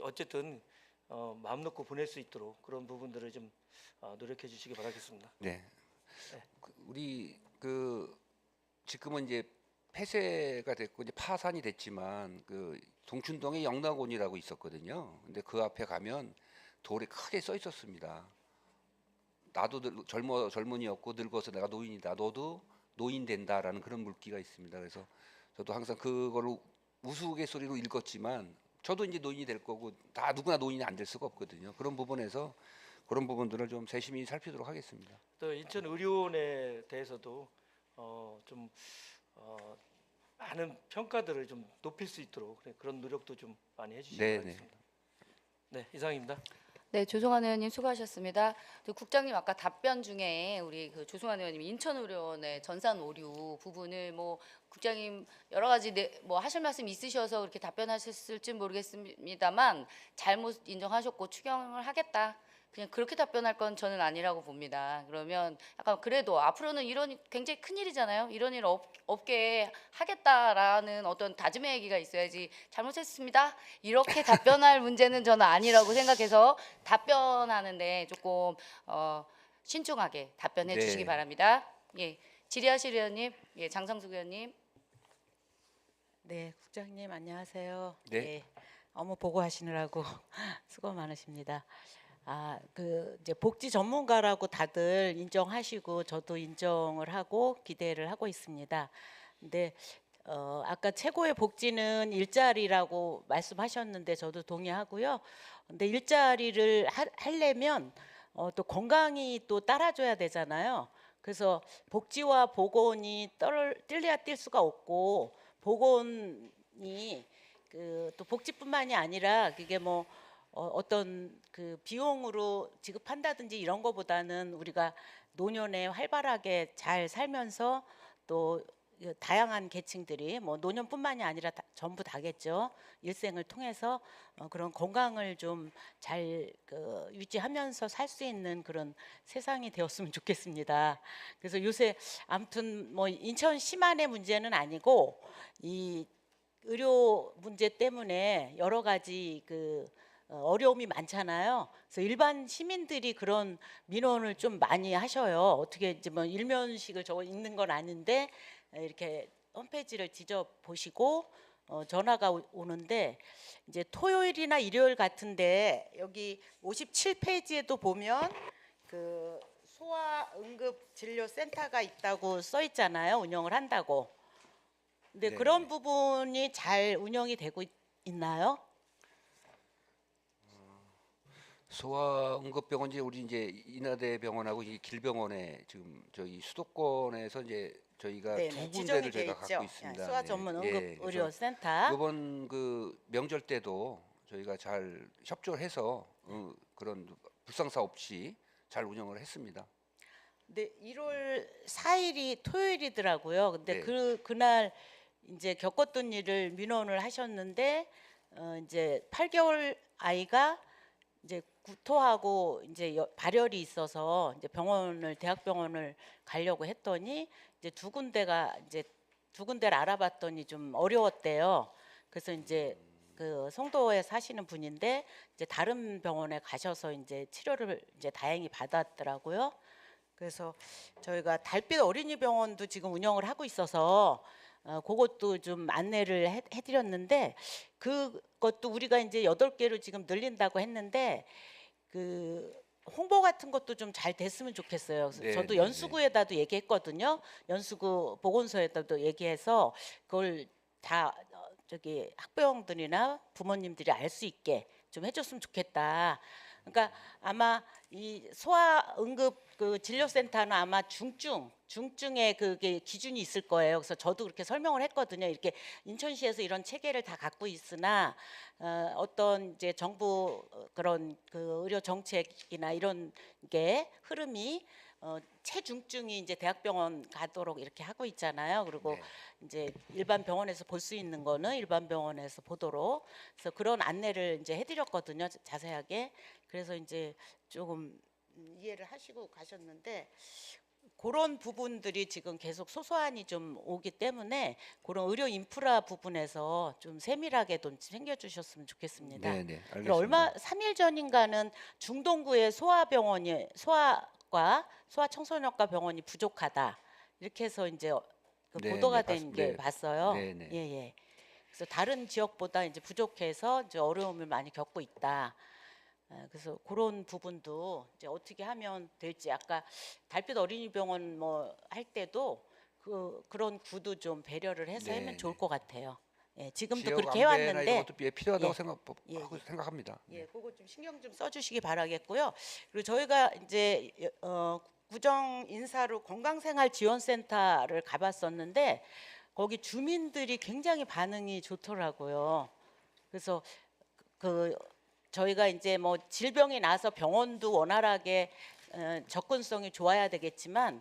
어쨌든 어, 마음 놓고 보낼 수 있도록 그런 부분들을 좀 어, 노력해 주시기 바라겠습니다. 네. 네. 그 우리 그 지금은 이제 폐쇄가 됐고 이제 파산이 됐지만 그 동춘동에 영락원이라고 있었거든요. 근데 그 앞에 가면 돌에 크게 써 있었습니다. 나도 늙, 젊어 젊은이였고 늙어서 내가 노인이다. 너도 노인 된다라는 그런 물기가 있습니다. 그래서 저도 항상 그거를 우스갯소리로 읽었지만 저도 이제 노인이 될 거고 다 누구나 노인이 안 될 수가 없거든요. 그런 부분에서 그런 부분들을 좀 세심히 살피도록 하겠습니다. 또 인천 의료원에 대해서도 어, 좀 어, 많은 평가들을 좀 높일 수 있도록 그런 노력도 좀 많이 해주시기 네, 바라겠습니다. 네, 이상입니다. 네, 조성환 의원님 수고하셨습니다. 그 국장님 아까 답변 중에 우리 그 조성환 의원님이 인천의료원의 전산 오류 부분을 뭐 국장님 여러 가지 네, 뭐 하실 말씀 있으셔서 그렇게 답변하셨을지 모르겠습니다만 잘못 인정하셨고 추경을 하겠다. 그냥 그렇게 답변할 건 저는 아니라고 봅니다. 그러면 약간 그래도 앞으로는 이런 굉장히 큰 일이잖아요. 이런 일 없, 없게 하겠다라는 어떤 다짐의 얘기가 있어야지 잘못했습니다. 이렇게 답변할 문제는 저는 아니라고 생각해서 답변하는데 조금 어, 신중하게 답변해 네. 주시기 바랍니다. 예, 지리하실 의원님, 예, 장성숙 의원님. 네, 국장님 안녕하세요. 네. 예, 업무 보고하시느라고 수고 많으십니다. 아, 그 이제 복지 전문가라고 다들 인정하시고 저도 인정을 하고 기대를 하고 있습니다. 근데 어, 아까 최고의 복지는 일자리라고 말씀하셨는데 저도 동의하고요. 근데 일자리를 하, 하려면 어, 또 건강이 또 따라줘야 되잖아요. 그래서 복지와 보건이 떨 뛸래야 뛸 수가 없고 보건이 그 또 복지뿐만이 아니라 그게 뭐 어, 어떤 그 비용으로 지급한다든지 이런 거보다는 우리가 노년에 활발하게 잘 살면서 또이 다양한 계층들이 뭐 노년뿐만이 아니라 다, 전부 다겠죠 일생을 통해서 어, 그런 건강을 좀 잘 그, 유지하면서 살 수 있는 그런 세상이 되었으면 좋겠습니다. 그래서 요새 아무튼 뭐 인천 시만의 문제는 아니고 이 의료 문제 때문에 여러 가지 그 어, 어려움이 많잖아요. 그래서 일반 시민들이 그런 민원을 좀 많이 하셔요. 어떻게 이제 뭐 일면식을 저거 읽는 건 아닌데 이렇게 홈페이지를 뒤져 보시고 어, 전화가 오- 오는데 이제 토요일이나 일요일 같은데 여기 57페이지에도 보면 그 소아 응급 진료 센터가 있다고 써 있잖아요. 운영을 한다고. 근데 네, 그런 네. 부분이 잘 운영이 되고 있, 있나요? 소아응급병원 이제 우리 이제 인하대 병원하고 이 길병원에 지금 저희 수도권에서 이제 저희가 네, 두 네, 군데를 저희가 있죠. 갖고 있습니다. 소아 네. 전문 예, 응급 그래서 의료 센터. 이번 그 명절 때도 저희가 잘 협조를 해서 어, 그런 불상사 없이 잘 운영을 했습니다. 네, 1월 4일이 토요일이더라고요. 근데 네. 그 그날 이제 겪었던 일을 민원을 하셨는데 어 이제 8개월 아이가 이제 구토하고 이제 여- 발열이 있어서 이제 병원을 대학병원을 가려고 했더니 이제 두 군데가 이제 두 군데를 알아봤더니 좀 어려웠대요. 그래서 이제 그 송도에 사시는 분인데 이제 다른 병원에 가셔서 이제 치료를 이제 다행히 받았더라고요. 그래서 저희가 달빛 어린이 병원도 지금 운영을 하고 있어서 어, 그것도 좀 안내를 해, 해드렸는데 그 것도 우리가 이제 여덟 개로 지금 늘린다고 했는데 그 홍보 같은 것도 좀 잘 됐으면 좋겠어요. 네, 저도 네, 연수구에다도 얘기했거든요. 연수구 보건소에다도 얘기해서 그걸 다 어, 저기 학부형들이나 부모님들이 알 수 있게 좀 해줬으면 좋겠다. 그러니까 아마 이 소아 응급 그 진료센터는 아마 중증 중증의 그게 기준이 있을 거예요. 그래서 저도 그렇게 설명을 했거든요. 이렇게 인천시에서 이런 체계를 다 갖고 있으나 어, 어떤 이제 정부 어, 그런 그 의료 정책이나 이런 게 흐름이 어, 체중증이 이제 대학병원 가도록 이렇게 하고 있잖아요. 그리고 네. 이제 일반 병원에서 볼 수 있는 거는 일반 병원에서 보도록 그래서 그런 안내를 이제 해드렸거든요. 자- 자세하게. 그래서 이제 조금 음, 이해를 하시고 가셨는데 그런 부분들이 지금 계속 소소한이 좀 오기 때문에 그런 의료 인프라 부분에서 좀 세밀하게 좀 챙겨주셨으면 좋겠습니다. 네, 네. 알겠습니다. 얼마 3일 전인가는 중동구의 소아병원이 소아과 소아청소년과 병원이 부족하다 이렇게 해서 이제 그 네, 보도가 네, 된 봤- 게 네. 봤어요. 네, 네. 예, 예. 그래서 다른 지역보다 이제 부족해서 이제 어려움을 많이 겪고 있다. 어, 그래서 그런 부분도 이제 어떻게 하면 될지 아까 달빛 어린이병원 뭐 할 때도 그 그런 구도 좀 배려를 해서 네, 하면 좋을 네. 것 같아요. 예, 지금도 그렇게 해왔는데 이런 것도 예, 필요하다고 예. 생각 예, 하고 예. 생각합니다. 예, 그거 좀 신경 좀 써주시기 바라겠고요. 그리고 저희가 이제 어, 구정 인사로 건강생활지원센터를 가봤었는데 거기 주민들이 굉장히 반응이 좋더라고요. 그래서 그 저희가 이제 뭐 질병이 나서 병원도 원활하게 어, 접근성이 좋아야 되겠지만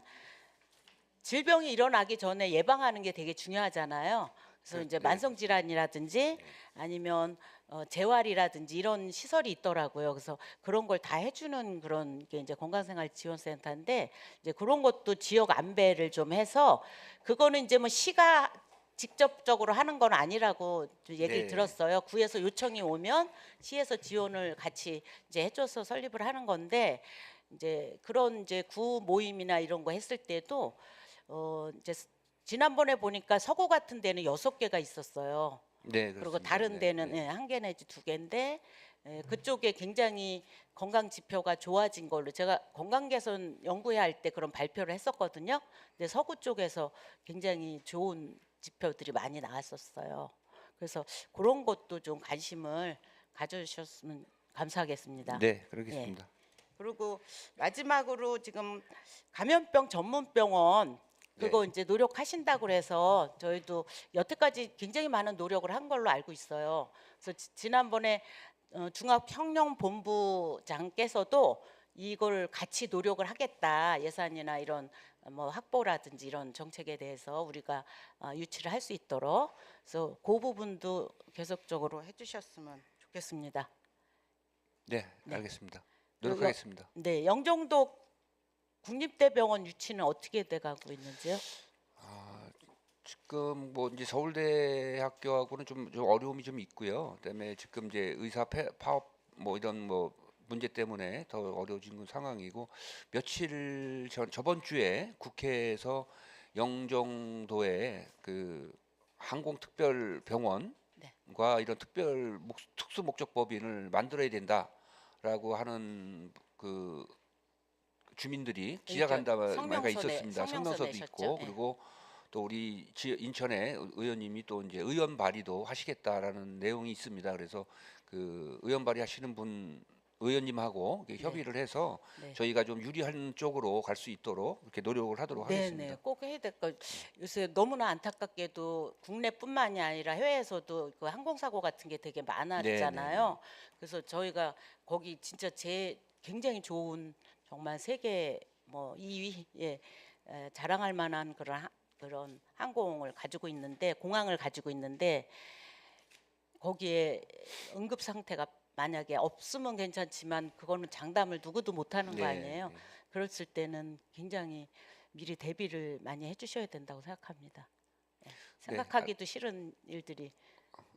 질병이 일어나기 전에 예방하는 게 되게 중요하잖아요. 그래서 네, 이제 네. 만성 질환이라든지 아니면 어, 재활이라든지 이런 시설이 있더라고요. 그래서 그런 걸 다 해주는 그런 게 이제 건강생활지원센터인데 이제 그런 것도 지역 안배를 좀 해서 그거는 이제 뭐 시가 직접적으로 하는 건 아니라고 좀 얘기를 네. 들었어요. 구에서 요청이 오면 시에서 지원을 같이 이제 해줘서 설립을 하는 건데 이제 그런 이제 구 모임이나 이런 거 했을 때도 어 이제 스- 지난번에 보니까 서구 같은 데는 여섯 개가 있었어요. 네, 그리고 그렇습니다. 다른 네, 데는 네. 예, 한개 내지 두 개인데 예, 그쪽에 굉장히 건강 지표가 좋아진 걸로 제가 건강 개선 연구회 할 때 그런 발표를 했었거든요. 근데 서구 쪽에서 굉장히 좋은 지표들이 많이 나왔었어요. 그래서 그런 것도 좀 관심을 가져주셨으면 감사하겠습니다. 네, 그러겠습니다. 그리고 마지막으로 지금 감염병 전문병원 그거 네. 이제 노력하신다고 그래서 저희도 여태까지 굉장히 많은 노력을 한 걸로 알고 있어요. 그래서 지, 지난번에 어, 중앙평령본부장께서도 이걸 같이 노력을 하겠다 예산이나 이런 어, 뭐 확보라든지 이런 정책에 대해서 우리가 어, 유치를 할 수 있도록 그래서 그 부분도 계속적으로 해주셨으면 좋겠습니다. 네, 네. 알겠습니다. 노력하겠습니다. 네, 영종도 국립대병원 유치는 어떻게 돼가고 있는지요? 아, 지금 뭐 이제 서울대학교하고는 좀, 좀 어려움이 좀 있고요. 그다음에 지금 이제 의사 폐- 파업 뭐 이런 뭐 문제 때문에 더 어려워진 상황이고 며칠 전 저번 주에 국회에서 영종도에 그 항공특별병원과 네. 이런 특별 목, 특수 목적 법인을 만들어야 된다라고 하는 그 주민들이 기자간담회가 내- 있었습니다. 성명서 성명서도 내셨죠. 있고 예. 그리고 또 우리 지, 인천의 의원님이 또 이제 의원 발의도 하시겠다라는 내용이 있습니다. 그래서 그 의원 발의하시는 분 의원님하고 네. 협의를 해서 네. 저희가 좀 유리한 쪽으로 갈 수 있도록 이렇게 노력을 하도록 네, 하겠습니다. 네, 꼭 해야 될 거. 요새 너무나 안타깝게도 국내뿐만이 아니라 해외에서도 그 항공사고 같은 게 되게 많았잖아요. 그래서 저희가 거기 진짜 제 굉장히 좋은 정말 세계 뭐 2위 예, 에, 자랑할 만한 그런 하- 그런 항공을 가지고 있는데 공항을 가지고 있는데 거기에 응급 상태가 만약에 없으면 괜찮지만 그거는 장담을 누구도 못 하는 거 네, 아니에요. 네. 그랬을 때는 굉장히 미리 대비를 많이 해주셔야 된다고 생각합니다. 예, 생각하기도 싫은 일들이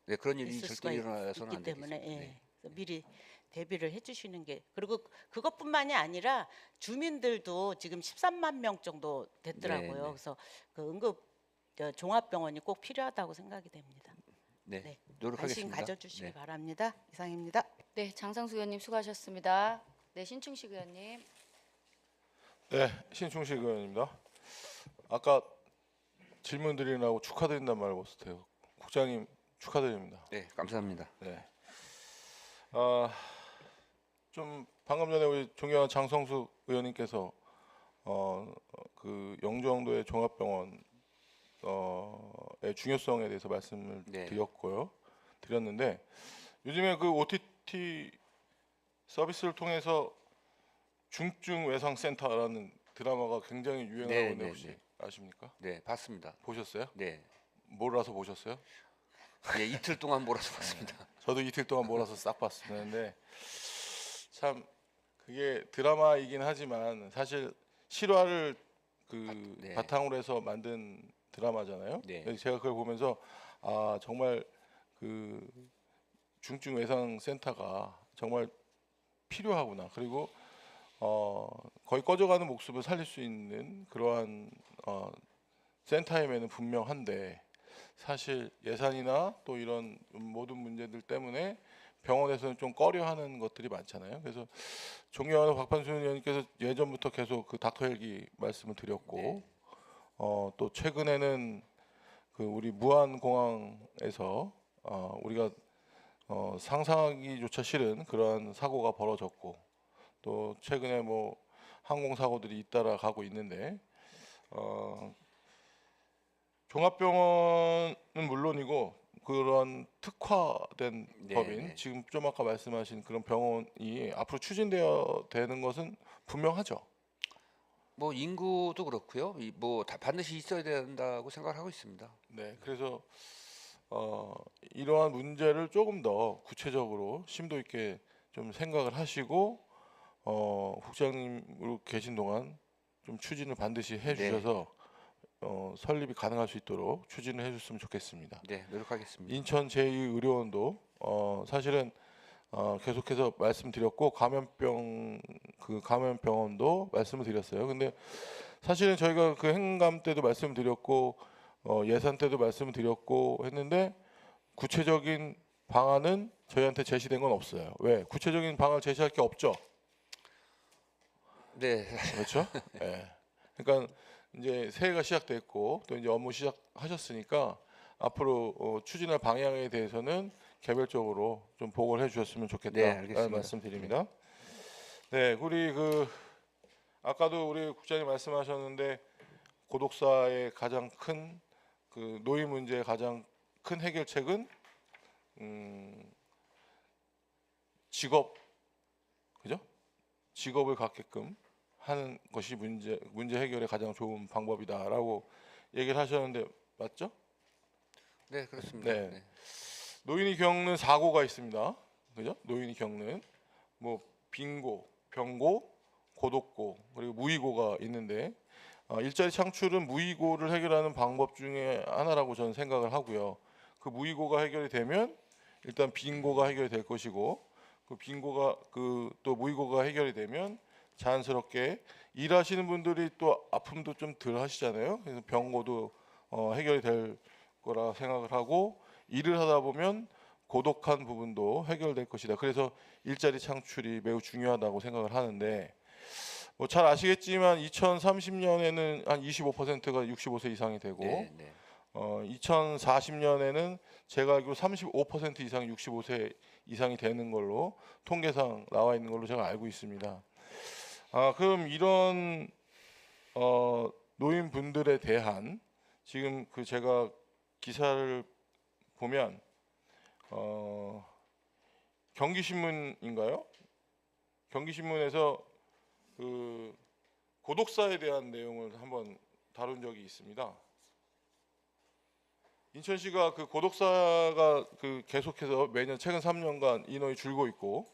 네, 그런 일이 있을 절대 일어나서는 기안 때문에 되겠습니다. 예, 네. 미리 대비를 해주시는 게 그리고 그것뿐만이 아니라 주민들도 지금 13만 명 정도 됐더라고요. 네, 네. 그래서 그 응급 저 종합병원이 꼭 필요하다고 생각이 됩니다. 네, 네, 관심 노력하겠습니다. 가져주시기 네. 바랍니다. 이상입니다. 네, 장상수 의원님 수고하셨습니다. 네, 신충식 의원님. 네, 신충식 의원입니다. 아까 질문 드리느라고 축하드린단 말 못해요. 국장님 축하드립니다. 네, 감사합니다. 네. 아, 좀 방금 전에 우리 존경하는 장성수 의원님께서 어, 그 영종도의 종합병원 어의 중요성에 대해서 말씀을 네. 드렸고요. 드렸는데 요즘에 그 OTT 서비스를 통해서 중증 외상 센터라는 드라마가 굉장히 유행하고 네, 있는데 네, 혹시 네. 아십니까? 네, 봤습니다. 보셨어요? 네, 몰아서 보셨어요? 예, 이틀 동안 몰아서 봤습니다. 저도 이틀 동안 몰아서 싹 봤었는데 참 그게 드라마이긴 하지만 사실 실화를 그 네. 바탕으로 해서 만든 드라마잖아요. 네. 제가 그걸 보면서 아 정말 그 중증 외상 센터가 정말 필요하구나. 그리고 어 거의 꺼져가는 목숨을 살릴 수 있는 그러한 어 센터임에는 분명한데 사실 예산이나 또 이런 모든 문제들 때문에 병원에서는 좀 꺼려하는 것들이 많잖아요. 그래서 존경하는 박판순 의원님께서 예전부터 계속 그 닥터 헬기 말씀을 드렸고 네. 어, 또 최근에는 그 우리 무안공항에서 어, 우리가 어, 상상하기조차 싫은 그러한 사고가 벌어졌고 또 최근에 뭐 항공 사고들이 잇따라 가고 있는데 어, 종합병원은 물론이고 그런 특화된 네, 법인 네. 지금 좀 아까 말씀하신 그런 병원이 앞으로 추진되어 되는 것은 분명하죠. 뭐 인구도 그렇고요. 이뭐다 반드시 있어야 된다고 생각하고 있습니다. 네, 그래서 어, 이러한 문제를 조금 더 구체적으로 심도 있게 좀 생각을 하시고 어, 국장님으로 계신 동안 좀 추진을 반드시 해주셔서 어, 설립이 가능할 수 있도록 추진을 해줬으면 좋겠습니다. 네, 노력하겠습니다. 인천 제2의료원도 어, 사실은 어, 계속해서 말씀드렸고 감염병 그 감염병원도 말씀을 드렸어요. 근데 사실은 저희가 그 행감 때도 말씀드렸고 어, 예산 때도 말씀드렸고 했는데 구체적인 방안은 저희한테 제시된 건 없어요. 왜? 구체적인 방안을 제시할 게 없죠. 네, 그렇죠? 예. 그러니까 이제 새해가 시작됐고 또 이제 업무 시작하셨으니까 앞으로 어, 추진할 방향에 대해서는 개별적으로 좀 보고를 해주셨으면 네, 좋겠다라는 알겠습니다. 말씀드립니다. 네, 우리 그 아까도 우리 국장님 말씀하셨는데 고독사의 가장 큰 그 노인 문제의 가장 큰 해결책은 음, 직업 그죠? 직업을 갖게끔 하는 것이 문제 문제 해결의 가장 좋은 방법이다라고 얘기를 하셨는데 맞죠? 네 그렇습니다. 네. 네. 노인이 겪는 사고가 있습니다. 그죠? 노인이 겪는 뭐 빈고, 병고, 고독고 그리고 무이고가 있는데 어, 일자리 창출은 무이고를 해결하는 방법 중에 하나라고 저는 생각을 하고요. 그 무이고가 해결이 되면 일단 빈고가 해결이 될 것이고 그 빈고가 그 또 무이고가 해결이 되면 자연스럽게 일하시는 분들이 또 아픔도 좀 덜 하시잖아요. 그래서 병고도 어, 해결이 될 거라 생각을 하고 일을 하다 보면 고독한 부분도 해결될 것이다. 그래서 일자리 창출이 매우 중요하다고 생각을 하는데 뭐 잘 아시겠지만 2030년에는 한 25%가 65세 이상이 되고 네, 네. 어 2040년에는 제가 알기로 35% 이상 65세 이상이 되는 걸로 통계상 나와 있는 걸로 제가 알고 있습니다. 아 그럼 이런 어 노인분들에 대한 지금 그 제가 기사를 보면 어 경기신문인가요? 경기신문에서 그 고독사에 대한 내용을 한번 다룬 적이 있습니다. 인천시가 그 고독사가 그 계속해서 매년 최근 3년간 인원이 줄고 있고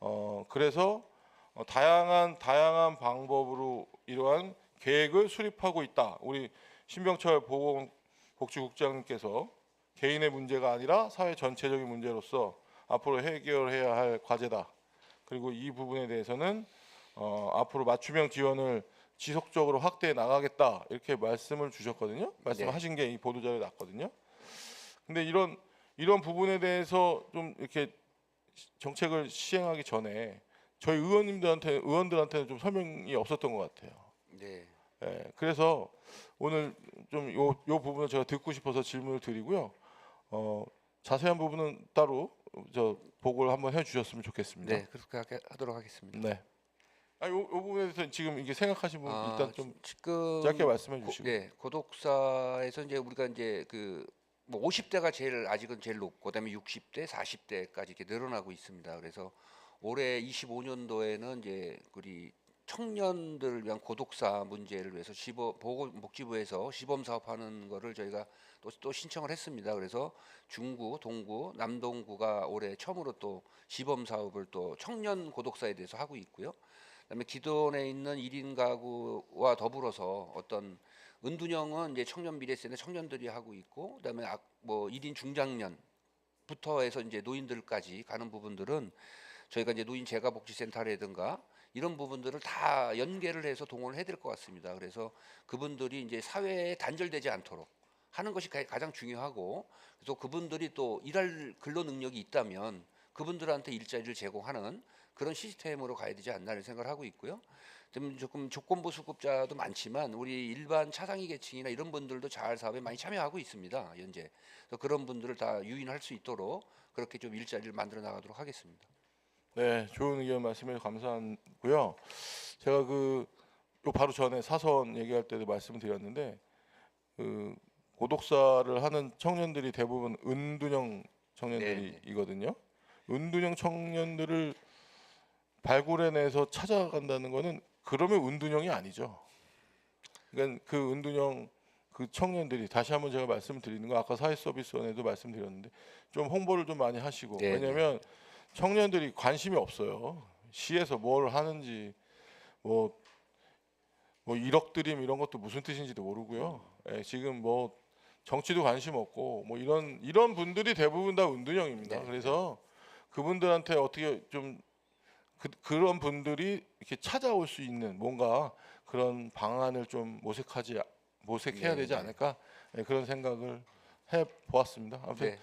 어 그래서 어, 다양한 다양한 방법으로 이러한 계획을 수립하고 있다. 우리 신병철 보건복지국장님께서 개인의 문제가 아니라 사회 전체적인 문제로서 앞으로 해결해야 할 과제다. 그리고 이 부분에 대해서는 어, 앞으로 맞춤형 지원을 지속적으로 확대해 나가겠다 이렇게 말씀을 주셨거든요. 말씀하신 게이 보도 자료에 났거든요. 근데 이런 이런 부분에 대해서 좀 이렇게 시- 정책을 시행하기 전에 저희 의원님들한테 의원들한테는 좀 설명이 없었던 것 같아요. 네. 예, 그래서 오늘 좀 요 요 부분을 제가 듣고 싶어서 질문을 드리고요. 어, 자세한 부분은 따로 저 보고를 한번 해주셨으면 좋겠습니다. 네, 그렇게 하게, 하도록 하겠습니다. 네. 아, 요, 요 부분에 대해서 지금 이게 생각하신 부분 아, 일단 좀 지금 짧게 말씀해 고, 주시고. 네, 고독사에서 이제 우리가 이제 그 뭐 50대가 제일 아직은 제일 높고 그다음에 60대, 40대까지 이렇게 늘어나고 있습니다. 그래서 올해 25년도에는 이제 우리 청년들을 위한 고독사 문제를 위해서 시범 보건복지부에서 시범 사업하는 거를 저희가 또, 또 신청을 했습니다. 그래서 중구, 동구, 남동구가 올해 처음으로 또 시범 사업을 또 청년 고독사에 대해서 하고 있고요. 그다음에 기존에 있는 1인 가구와 더불어서 어떤 은둔형은 이제 청년 미래세대 청년들이 하고 있고 그다음에 악- 뭐 1인 중장년부터 해서 이제 노인들까지 가는 부분들은 저희가 이제 노인 재가복지센터라든가 이런 부분들을 다 연계를 해서 동원을 해야 될 것 같습니다. 그래서 그분들이 이제 사회에 단절되지 않도록 하는 것이 가- 가장 중요하고 그래서 그분들이 또 일할 근로 능력이 있다면 그분들한테 일자리를 제공하는 그런 시스템으로 가야 되지 않나를 생각을 하고 있고요. 좀 조금 조건부 수급자도 많지만 우리 일반 차상위 계층이나 이런 분들도 자활 사업에 많이 참여하고 있습니다. 현재 그런 분들을 다 유인할 수 있도록 그렇게 좀 일자리를 만들어 나가도록 하겠습니다. 네, 좋은 의견 말씀해 감사하고요. 제가 그요 바로 전에 사선 얘기할 때도 말씀드렸는데 그 고독사를 하는 청년들이 대부분 은둔형 청년들이거든요. 은둔형 청년들을 발굴해내서 찾아간다는 거는 그러면 은둔형이 아니죠. 그러니까 그 은둔형 그 청년들이 다시 한번 제가 말씀드리는 거 아까 사회 서비스원에도 말씀드렸는데 좀 홍보를 좀 많이 하시고 네, 네. 왜냐면 청년들이 관심이 없어요. 시에서 뭘 하는지 뭐 뭐 1억 드림 이런 것도 무슨 뜻인지도 모르고요. 예, 지금 뭐 정치도 관심 없고 뭐 이런 이런 분들이 대부분 다 은둔형입니다. 네. 그래서 그분들한테 어떻게 좀 그, 그런 분들이 이렇게 찾아올 수 있는 뭔가 그런 방안을 좀 모색하지 모색해야 네, 되지 네. 않을까 예, 그런 생각을 해 보았습니다. 아무튼 네.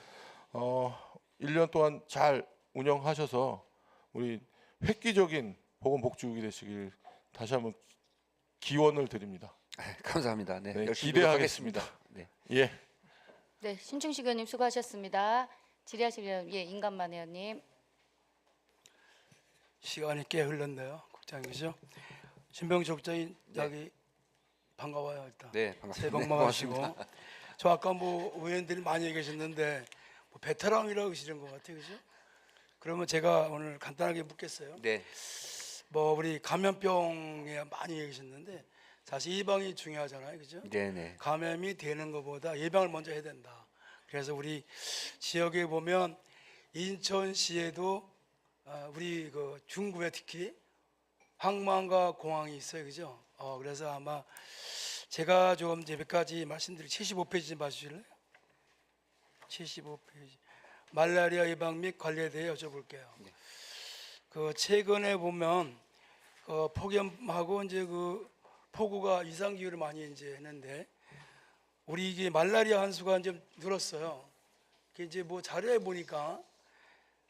어, 1년 동안 잘 운영하셔서 우리 획기적인 보건 복지국이 되시길 다시 한번 기원을 드립니다. 감사합니다. 네, 네, 열심히 기대하겠습니다. 노력하겠습니다. 네. 예. 네, 신충식 의원님 수고하셨습니다. 질의하실 의원 예, 인간만 의원님. 시간이 꽤 흘렀네요, 국장님이죠. 신병주 국장님 여기 반가워요 일단. 네, 새해 반갑습니다. 복 많이 하시고. 저 아까 뭐 의원들이 많이 계셨는데 뭐 베테랑이라고 하시는 것 같아요, 그죠? 그러면 제가 오늘 간단하게 묻겠어요. 네. 뭐 우리 감염병에 많이 계셨는데 사실 예방이 중요하잖아요, 그죠? 네, 네. 감염이 되는 것보다 예방을 먼저 해야 된다. 그래서 우리 지역에 보면 인천시에도 아, 우리 그 중구에 특히 항만과 공항이 있어요, 그죠? 어, 그래서 아마 제가 몇 가지 말씀드릴 75페이지 좀 봐주실래요? 75페이지 말라리아 예방 및 관리에 대해 여쭤볼게요. 그 최근에 보면 그 폭염하고 이제 그 폭우가 이상 기후를 많이 이제 했는데 우리 이게 말라리아 한수가 이제 늘었어요. 그 이제 뭐 자료에 보니까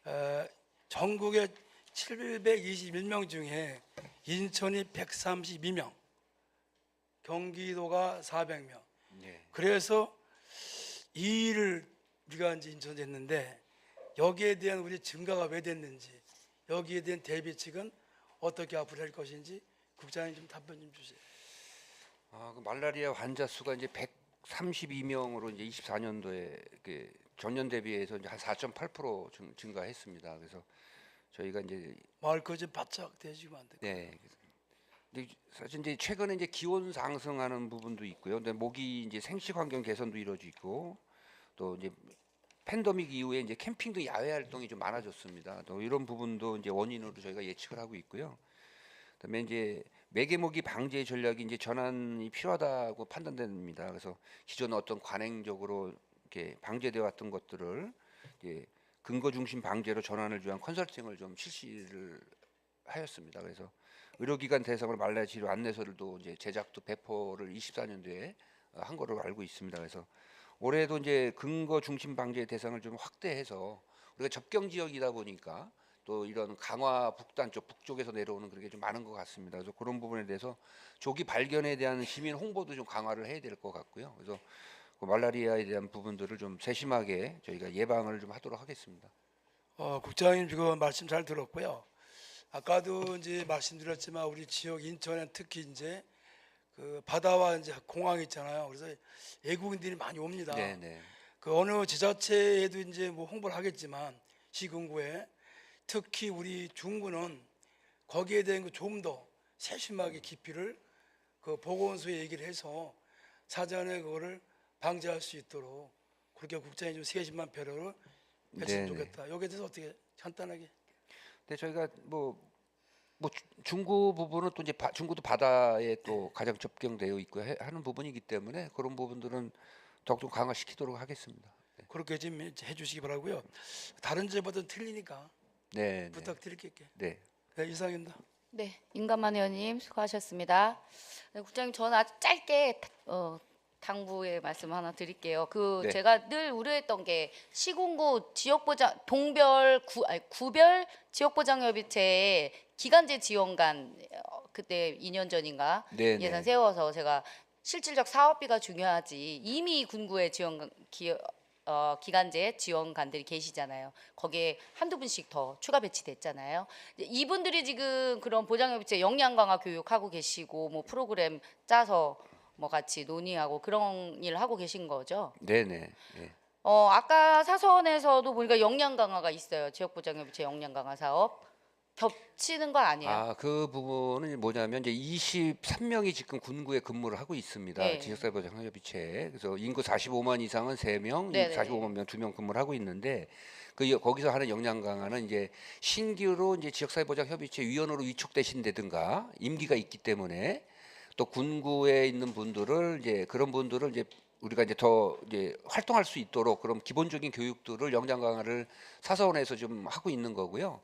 어, 전국에 721명 중에 인천이 132명, 경기도가 400명. 네. 그래서 이 일을 우리가 이제 인천했는데 여기에 대한 우리 증가가 왜 됐는지 여기에 대한 대비책은 어떻게 앞으로 할 것인지 국장님 좀 답변 좀 주세요. 아, 그 말라리아 환자 수가 이제 132명으로 이제 24년도에 그 전년 대비해서 이제 한 4.8% 증, 증가했습니다. 그래서 저희가 이제 마을거 좀 바짝 대지면 안 돼. 네. 근데 사실 이제 최근에 이제 기온 상승하는 부분도 있고요. 근데 모기 이제 생식 환경 개선도 이루어지고 또 이제 팬데믹 이후에 이제 캠핑 등 야외 활동이 좀 많아졌습니다. 또 이런 부분도 이제 원인으로 저희가 예측을 하고 있고요. 그다음에 이제 매개모기 방제 전략이 이제 전환이 필요하다고 판단됩니다. 그래서 기존 어떤 관행적으로 이렇게 방제되어 왔던 것들을 이제 근거 중심 방제로 전환을 위한 컨설팅을 좀 실시를 하였습니다. 그래서 의료기관 대상으로 말라리아 치료 안내서를도 이제 제작도 배포를 24년도에 한 거로 알고 있습니다. 그래서 올해도 이제 근거 중심 방제 대상을 좀 확대해서 우리가 접경 지역이다 보니까 또 이런 강화 북단 쪽 북쪽에서 내려오는 그게 좀 많은 것 같습니다. 그래서 그런 부분에 대해서 조기 발견에 대한 시민 홍보도 좀 강화를 해야 될 것 같고요. 그래서 그 말라리아에 대한 부분들을 좀 세심하게 저희가 예방을 좀 하도록 하겠습니다. 어, 국장님 지금 말씀 잘 들었고요. 아까도 이제 말씀드렸지만 우리 지역 인천에 특히 이제 그 바다와 이제 공항 있잖아요. 그래서 외국인들이 많이 옵니다. 네, 네. 그 어느 지자체에도 이제 뭐 홍보를 하겠지만 시군구에 특히 우리 중구는 거기에 대한 그좀더 세심하게 깊이를 그 보건소에 얘기를 해서 사전에 그거를 방지할 수 있도록 그렇게 국장님 좀 세심한 배려를 했으면 네네. 좋겠다. 여기에 대해서 어떻게 간단하게 근데 저희가 뭐 뭐 주- 중구 부분은 또 이제 바, 중구도 바다에 또 가장 접경되어 있고 해, 하는 부분이기 때문에 그런 부분들은 더욱 좀 강화시키도록 하겠습니다. 그렇게 좀 해주시기 바라고요. 다른 지역보다 틀리니까 네, 네, 부탁드릴게요. 네. 네, 이상입니다. 네, 인간만 의원님 수고하셨습니다. 네, 국장님 저는 아주 짧게 어, 당부의 말씀 하나 드릴게요. 그 네. 제가 늘 우려했던 게 시군구 지역보장 동별 구 아니 구별 지역보장협의체에 기간제 지원관 어, 그때 2년 전인가 네, 예산 네. 세워서 제가 실질적 사업비가 중요하지 이미 군구에 지원 기, 어, 기간제 지원관들이 계시잖아요. 거기에 한두 분씩 더 추가 배치됐잖아요. 이분들이 지금 그런 보장협의체 역량 강화 교육하고 계시고 뭐 프로그램 짜서 뭐 같이 논의하고 그런 일을 하고 계신 거죠. 네, 네. 예. 어 아까 사선에서도 보니까 역량 강화가 있어요. 지역 보장협의체 역량 강화 사업 겹치는 거 아니에요? 아, 그 부분은 뭐냐면 이제 23명이 지금 군구에 근무를 하고 있습니다. 네. 지역사회보장협의체. 그래서 인구 45만 이상은 3명, 네, 네. 45만 명 2명 근무를 하고 있는데 그 여- 거기서 하는 역량 강화는 이제 신규로 이제 지역사회보장협의체 위원으로 위촉되신다든가 임기가 있기 때문에 또 군구에 있는 분들을 이제 그런 분들을 이제 우리가 이제 더 이제 활동할 수 있도록 그런 기본적인 교육들을 역량 강화를 사서원에서 좀 하고 있는 거고요.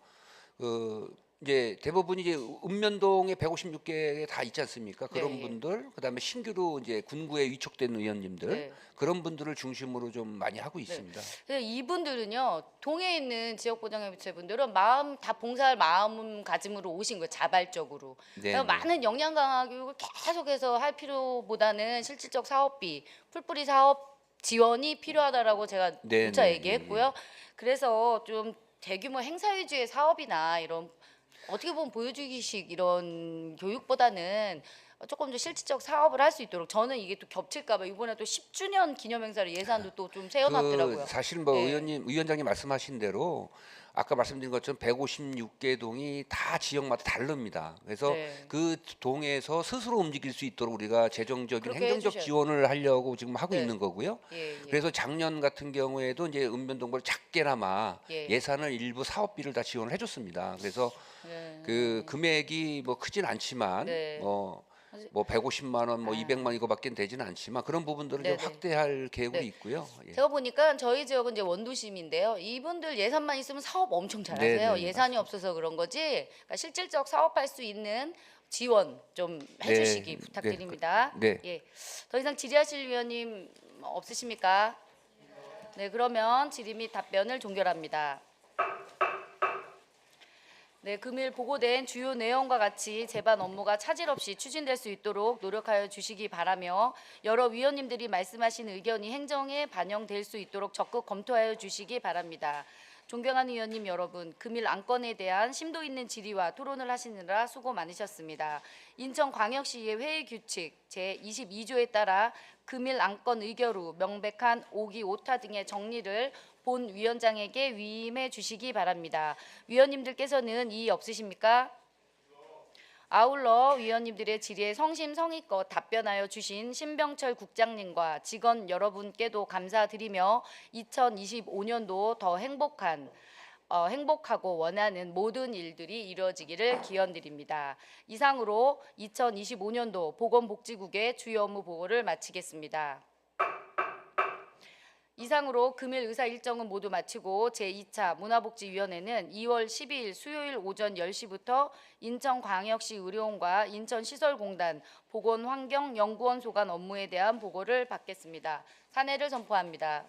그 이제 대부분 이제 읍면동에 156개 다 있지 않습니까? 그런 네, 예. 분들, 그다음에 신규로 이제 군구에 위촉된 의원님들 네. 그런 분들을 중심으로 좀 많이 하고 있습니다. 그래서 이분들은요 동해에 있는 지역 보장협의체 분들은 마음 다 봉사할 마음가짐으로 오신 거예요 자발적으로. 네, 네. 많은 역량 강화 교육을 계속해서 할 필요보다는 실질적 사업비, 풀뿌리 사업 지원이 필요하다라고 제가 네, 누차 네, 얘기했고요. 그래서 좀 대규모 행사 위주의 사업이나 이런 어떻게 보면 보여주기식 이런 교육보다는 조금 더 실질적 사업을 할 수 있도록 저는 이게 또 겹칠까봐 이번에 또 10주년 기념 행사를 예산도 또 좀 세워놨더라고요. 그 사실 뭐 네. 의원님 위원장님 말씀하신 대로 아까 말씀드린 것처럼 156개 동이 다 지역마다 다릅니다. 그래서 네. 그 동에서 스스로 움직일 수 있도록 우리가 재정적인 행정적 해주셔야 지원을 하려고 지금 하고 네. 있는 거고요. 예, 예. 그래서 작년 같은 경우에도 이제 읍면동부를 작게나마 예. 예. 산을 일부 사업비를 다 지원을 해줬습니다. 그래서 네. 그 금액이 뭐 크진 않지만 네. 뭐. 뭐 150만 원, 뭐 아. 200만 이거밖에 되지는 않지만 그런 부분들을 네네. 좀 확대할 계획으로 네. 있고요. 예. 제가 보니까 저희 지역은 이제 원도심인데요. 이분들 예산만 있으면 사업 엄청 잘하세요. 네, 네, 예산이 없어서 그런 거지. 그러니까 실질적 사업할 수 있는 지원 좀 해주시기 네, 부탁드립니다. 네. 예. 더 이상 질의하실 위원님 없으십니까? 네, 그러면 질의 및 답변을 종결합니다. 네, 금일 보고된 주요 내용과 같이 제반 업무가 차질 없이 추진될 수 있도록 노력하여 주시기 바라며 여러 위원님들이 말씀하신 의견이 행정에 반영될 수 있도록 적극 검토하여 주시기 바랍니다. 존경하는 위원님 여러분, 금일 안건에 대한 심도 있는 질의와 토론을 하시느라 수고 많으셨습니다. 인천광역시의 회의 규칙 제22조에 따라 금일 안건 의결 후 명백한 오기 오타 등의 정리를 본 위원장에게 위임해 주시기 바랍니다. 위원님들께서는 이의 없으십니까? 아울러 위원님들의 질의에 성심성의껏 답변하여 주신 신병철 국장님과 직원 여러분께도 감사드리며 2025년도 더 행복한 어, 행복하고 원하는 모든 일들이 이루어지기를 기원드립니다. 이상으로 2025년도 보건복지국의 주요 업무 보고를 마치겠습니다. 이상으로 금일 의사 일정은 모두 마치고 제2차 문화복지위원회는 2월 12일 수요일 오전 10시부터 인천광역시 의료원과 인천시설공단 보건환경연구원 소관 업무에 대한 보고를 받겠습니다. 사내를 선포합니다.